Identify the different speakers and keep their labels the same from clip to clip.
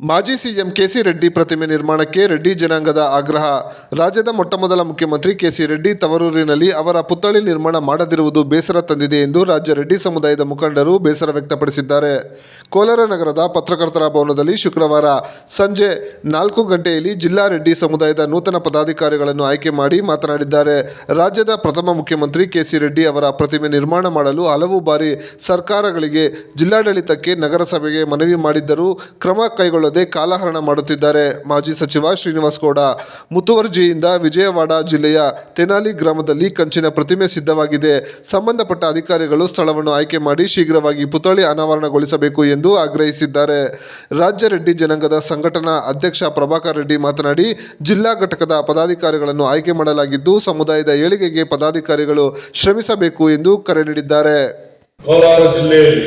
Speaker 1: ಮಾಜಿ CM KC Reddy ಪ್ರತಿಮೆ ನಿರ್ಮಾಣಕ್ಕೆ ರೆಡ್ಡಿ ಜನಾಂಗದ ಆಗ್ರಹ. ರಾಜ್ಯದ ಮೊಟ್ಟಮೊದಲ ಮುಖ್ಯಮಂತ್ರಿ ಕೆಸಿ ರೆಡ್ಡಿ ತವರೂರಿನಲ್ಲಿ ಅವರ ಪುತ್ಥಳಿ ನಿರ್ಮಾಣ ಮಾಡದಿರುವುದು ಬೇಸರ ತಂದಿದೆ ಎಂದು ರಾಜ್ಯ ರೆಡ್ಡಿ ಸಮುದಾಯದ ಮುಖಂಡರು ಬೇಸರ ವ್ಯಕ್ತಪಡಿಸಿದ್ದಾರೆ. ಕೋಲಾರ ನಗರದ ಪತ್ರಕರ್ತರ ಭವನದಲ್ಲಿ ಶುಕ್ರವಾರ ಸಂಜೆ ನಾಲ್ಕು ಗಂಟೆಯಲ್ಲಿ ಜಿಲ್ಲಾ ರೆಡ್ಡಿ ಸಮುದಾಯದ ನೂತನ ಪದಾಧಿಕಾರಿಗಳನ್ನು ಆಯ್ಕೆ ಮಾಡಿ ಮಾತನಾಡಿದ್ದಾರೆ. ರಾಜ್ಯದ ಪ್ರಥಮ ಮುಖ್ಯಮಂತ್ರಿ ಕೆಸಿ ರೆಡ್ಡಿ ಅವರ ಪ್ರತಿಮೆ ನಿರ್ಮಾಣ ಮಾಡಲು ಹಲವು ಬಾರಿ ಸರ್ಕಾರಗಳಿಗೆ, ಜಿಲ್ಲಾಡಳಿತಕ್ಕೆ, ನಗರಸಭೆಗೆ ಮನವಿ ಮಾಡಿದ್ದರೂ ಕ್ರಮ ಕೈಗೊಳ್ಳದೆ ಕಾಲಹರಣ ಮಾಡುತ್ತಿದ್ದಾರೆ ಮಾಜಿ ಸಚಿವ ಶ್ರೀನಿವಾಸ್ ಗೌಡ. ಮುತುವರ್ಜಿಯಿಂದ ವಿಜಯವಾಡ ಜಿಲ್ಲೆಯ ತೆನಾಲಿ ಗ್ರಾಮದಲ್ಲಿ ಕಂಚಿನ ಪ್ರತಿಮೆ ಸಿದ್ಧವಾಗಿದೆ. ಸಂಬಂಧಪಟ್ಟ ಅಧಿಕಾರಿಗಳು ಸ್ಥಳವನ್ನು ಆಯ್ಕೆ ಮಾಡಿ ಶೀಘ್ರವಾಗಿ ಪುತ್ಥಳಿ ಅನಾವರಣಗೊಳಿಸಬೇಕು ಎಂದು ಆಗ್ರಹಿಸಿದ್ದಾರೆ. ರಾಜ್ಯ ರೆಡ್ಡಿ ಜನಾಂಗದ ಸಂಘಟನಾ ಅಧ್ಯಕ್ಷ ಪ್ರಭಾಕರ್ ರೆಡ್ಡಿ ಮಾತನಾಡಿ, ಜಿಲ್ಲಾ ಘಟಕದ ಪದಾಧಿಕಾರಿಗಳನ್ನು ಆಯ್ಕೆ ಮಾಡಲಾಗಿದ್ದು, ಸಮುದಾಯದ ಏಳಿಗೆಗೆ ಪದಾಧಿಕಾರಿಗಳು ಶ್ರಮಿಸಬೇಕು ಎಂದು ಕರೆ ನೀಡಿದ್ದಾರೆ.
Speaker 2: ಕೋಲಾರ ಜಿಲ್ಲೆಯಲ್ಲಿ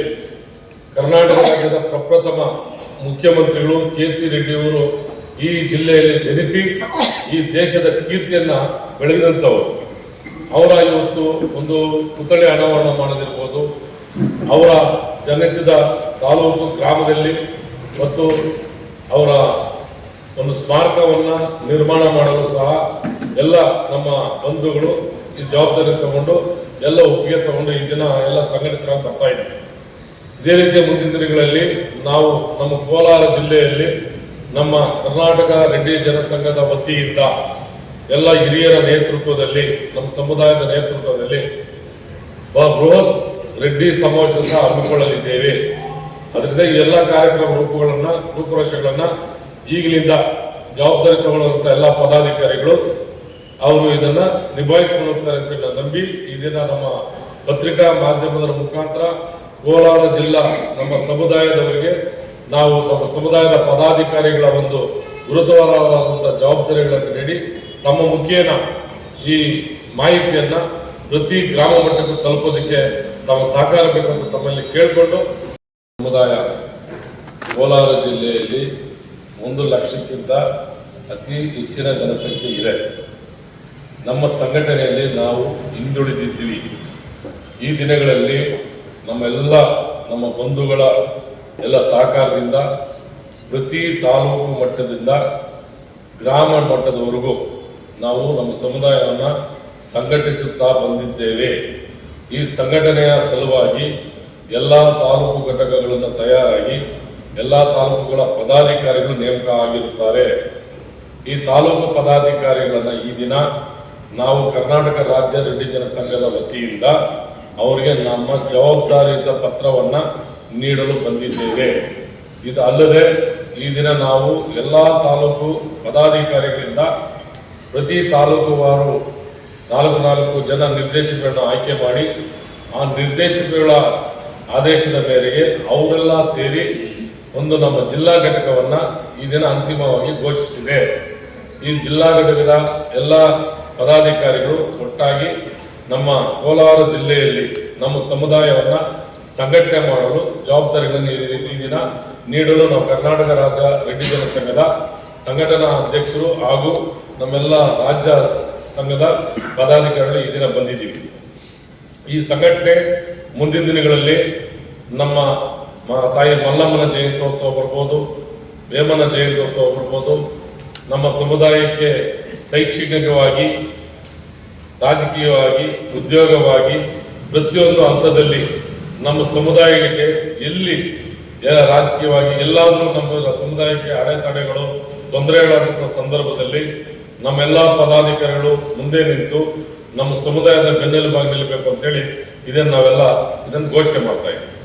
Speaker 2: ಕರ್ನಾಟಕ ರಾಜ್ಯದ ಪ್ರಪ್ರಥಮ ಮುಖ್ಯಮಂತ್ರಿಗಳು ಕೆ ಸಿ ರೆಡ್ಡಿಯವರು ಈ ಜಿಲ್ಲೆಯಲ್ಲಿ ಜನಿಸಿ ಈ ದೇಶದ ಕೀರ್ತಿಯನ್ನ ಬೆಳೆದಂಥವ್ರು ಅವರ ಇವತ್ತು ಒಂದು ಪುತ್ಥಳಿ ಅನಾವರಣ ಮಾಡದಿರ್ಬೋದು. ಅವರ ಜನಿಸಿದ ತಾಲೂಕು ಗ್ರಾಮದಲ್ಲಿ ಮತ್ತು ಅವರ ಒಂದು ಸ್ಮಾರಕವನ್ನ ನಿರ್ಮಾಣ ಮಾಡಲು ಸಹ ಎಲ್ಲ ನಮ್ಮ ಬಂಧುಗಳು ಈ ಜವಾಬ್ದಾರಿ ತಗೊಂಡು ಎಲ್ಲ ಒಪ್ಪಿಗೆ ತಗೊಂಡು ಈ ದಿನ ಎಲ್ಲ ಸಂಘಟಿತರಾಗಿ ಬರ್ತಾ ಇದ್ದೀವಿ ಇದೇ ರೀತಿಯ ಮುಂದಿನ ದಿನಗಳಲ್ಲಿ ನಾವು ನಮ್ಮ ಕೋಲಾರ ಜಿಲ್ಲೆಯಲ್ಲಿ ನಮ್ಮ ಕರ್ನಾಟಕ ರೆಡ್ಡಿ ಜನಸಂಘದ ವತಿಯಿಂದ ಎಲ್ಲ ಹಿರಿಯರ ನೇತೃತ್ವದಲ್ಲಿ, ನಮ್ಮ ಸಮುದಾಯದ ನೇತೃತ್ವದಲ್ಲಿ ಬೃಹತ್ ರೆಡ್ಡಿ ಸಮಾವೇಶ ಹಮ್ಮಿಕೊಳ್ಳಲಿದ್ದೇವೆ. ಅದರಿಂದ ಎಲ್ಲ ಕಾರ್ಯಕ್ರಮ ರೂಪುಗಳನ್ನ, ರೂಪುರೇಷೆಗಳನ್ನ ಈಗಲಿಂದ ಜವಾಬ್ದಾರಿ ತಗೊಳ್ಳುವಂತ ಎಲ್ಲ ಪದಾಧಿಕಾರಿಗಳು ಅವರು ಇದನ್ನ ನಿಭಾಯಿಸಿಕೊಳ್ಳುತ್ತಾರೆ ಅಂತ ನಂಬಿ ದಿನ ನಮ್ಮ ಪತ್ರಿಕಾ ಮಾಧ್ಯಮದ ಮುಖಾಂತರ ಕೋಲಾರ ಜಿಲ್ಲಾ ನಮ್ಮ ಸಮುದಾಯದವರಿಗೆ, ನಾವು ನಮ್ಮ ಸಮುದಾಯದ ಪದಾಧಿಕಾರಿಗಳ ಒಂದು ಗುರುತರವಾದಂತಹ ಜವಾಬ್ದಾರಿಗಳನ್ನು ನೀಡಿ ತಮ್ಮ ಮುಖೇನ ಈ ಮಾಹಿತಿಯನ್ನು ಪ್ರತಿ ಗ್ರಾಮ ಮಟ್ಟಕ್ಕೂ ತಲುಪೋದಕ್ಕೆ ತಾವು ಸಹಕಾರ ಬೇಕಂತ ತಮ್ಮಲ್ಲಿ ಕೇಳಿಕೊಂಡು, ಸಮುದಾಯ ಕೋಲಾರ ಜಿಲ್ಲೆಯಲ್ಲಿ ಒಂದು ಲಕ್ಷಕ್ಕಿಂತ ಅತಿ ಹೆಚ್ಚಿನ ಜನಸಂಖ್ಯೆ ಇದೆ. ನಮ್ಮ ಸಂಘಟನೆಯಲ್ಲಿ ನಾವು ಹಿಂದುಳಿದಿದ್ದೀವಿ. ಈ ದಿನಗಳಲ್ಲಿ ನಮ್ಮೆಲ್ಲ ನಮ್ಮ ಬಂಧುಗಳ ಎಲ್ಲ ಸಹಕಾರದಿಂದ ಪ್ರತಿ ತಾಲೂಕು ಮಟ್ಟದಿಂದ ಗ್ರಾಮ ಮಟ್ಟದವರೆಗೂ ನಾವು ನಮ್ಮ ಸಮುದಾಯವನ್ನು ಸಂಘಟಿಸುತ್ತಾ ಬಂದಿದ್ದೇವೆ. ಈ ಸಂಘಟನೆಯ ಸಲುವಾಗಿ ಎಲ್ಲ ತಾಲೂಕು ಘಟಕಗಳನ್ನು ತಯಾರಾಗಿ ಎಲ್ಲ ತಾಲೂಕುಗಳ ಪದಾಧಿಕಾರಿಗಳು ನೇಮಕ ಆಗಿರುತ್ತಾರೆ. ಈ ತಾಲೂಕು ಪದಾಧಿಕಾರಿಗಳನ್ನು ಈ ದಿನ ನಾವು ಕರ್ನಾಟಕ ರಾಜ್ಯ ರೆಡ್ಡಿ ಜನಸಂಘದ ವತಿಯಿಂದ ಅವರಿಗೆ ನಮ್ಮ ಜವಾಬ್ದಾರಿಯುತ ಪತ್ರವನ್ನ ನೀಡಲು ಬಂದಿದ್ದೇವೆ. ಇದು ಅಲ್ಲದೆ ಈ ದಿನ ನಾವು ಎಲ್ಲ ತಾಲೂಕು ಪದಾಧಿಕಾರಿಗಳಿಂದ ಪ್ರತಿ ತಾಲೂಕುವಾರು ನಾಲ್ಕು ನಾಲ್ಕು ಜನ ನಿರ್ದೇಶಕರನ್ನು ಆಯ್ಕೆ ಮಾಡಿ ಆ ನಿರ್ದೇಶಕಗಳ ಆದೇಶದ ಮೇರೆಗೆ ಅವರೆಲ್ಲ ಸೇರಿ ಒಂದು ನಮ್ಮ ಜಿಲ್ಲಾ ಘಟಕವನ್ನ ಈ ದಿನ ಅಂತಿಮವಾಗಿ ಘೋಷಿಸಿದೆ. ಈ ಜಿಲ್ಲಾ ಘಟಕದ ಎಲ್ಲ ಪದಾಧಿಕಾರಿಗಳು ಒಟ್ಟಾಗಿ ನಮ್ಮ ಕೋಲಾರ ಜಿಲ್ಲೆಯಲ್ಲಿ ನಮ್ಮ ಸಮುದಾಯವನ್ನು ಸಂಘಟನೆ ಮಾಡಲು ಜವಾಬ್ದಾರಿಗಳನ್ನು ಈ- ದಿನ ನೀಡಲು ನಾವು ಕರ್ನಾಟಕ ರಾಜ್ಯ ರೆಡ್ಡಿ ಜನಸಂಘದ ಸಂಘಟನಾ ಅಧ್ಯಕ್ಷರು ಹಾಗೂ ನಮ್ಮೆಲ್ಲ ರಾಜ್ಯ ಸಂಘದ ಪದಾಧಿಕಾರಿಗಳು ಈ ದಿನ ಬಂದಿದ್ದೀವಿ. ಈ ಸಂಘಟನೆ ಮುಂದಿನ ದಿನಗಳಲ್ಲಿ ನಮ್ಮ ತಾಯಿ ಮಲ್ಲಮ್ಮನ ಜಯಂತ್ಯೋತ್ಸವ ಬರ್ಬೋದು, ವೇಮನ ಜಯಂತ್ಯೋತ್ಸವ ಬರ್ಬೋದು. ನಮ್ಮ ಸಮುದಾಯಕ್ಕೆ ಶೈಕ್ಷಣಿಕವಾಗಿ ರಾಜಕೀಯವಾಗಿ, ಉದ್ಯೋಗವಾಗಿ, ಪ್ರತಿಯೊಂದು ಹಂತದಲ್ಲಿ ನಮ್ಮ ಸಮುದಾಯಕ್ಕೆ ಎಲ್ಲಿ ರಾಜಕೀಯವಾಗಿ ಎಲ್ಲಾದರೂ ನಮ್ಮ ಸಮುದಾಯಕ್ಕೆ ಅಡೆತಡೆಗಳು ತೊಂದರೆಗಳಾದಂಥ ಸಂದರ್ಭದಲ್ಲಿ ನಮ್ಮೆಲ್ಲ ಪದಾಧಿಕಾರಿಗಳು ಮುಂದೆ ನಿಂತು ನಮ್ಮ ಸಮುದಾಯದ ಬೆನ್ನೆಲುಬಾಗಿ ನಿಲ್ಲಬೇಕು ಅಂತೇಳಿ ಇದನ್ನು ನಾವೆಲ್ಲ ಇದನ್ನು ಘೋಷಣೆ ಮಾಡ್ತಾ ಇದ್ದೀವಿ.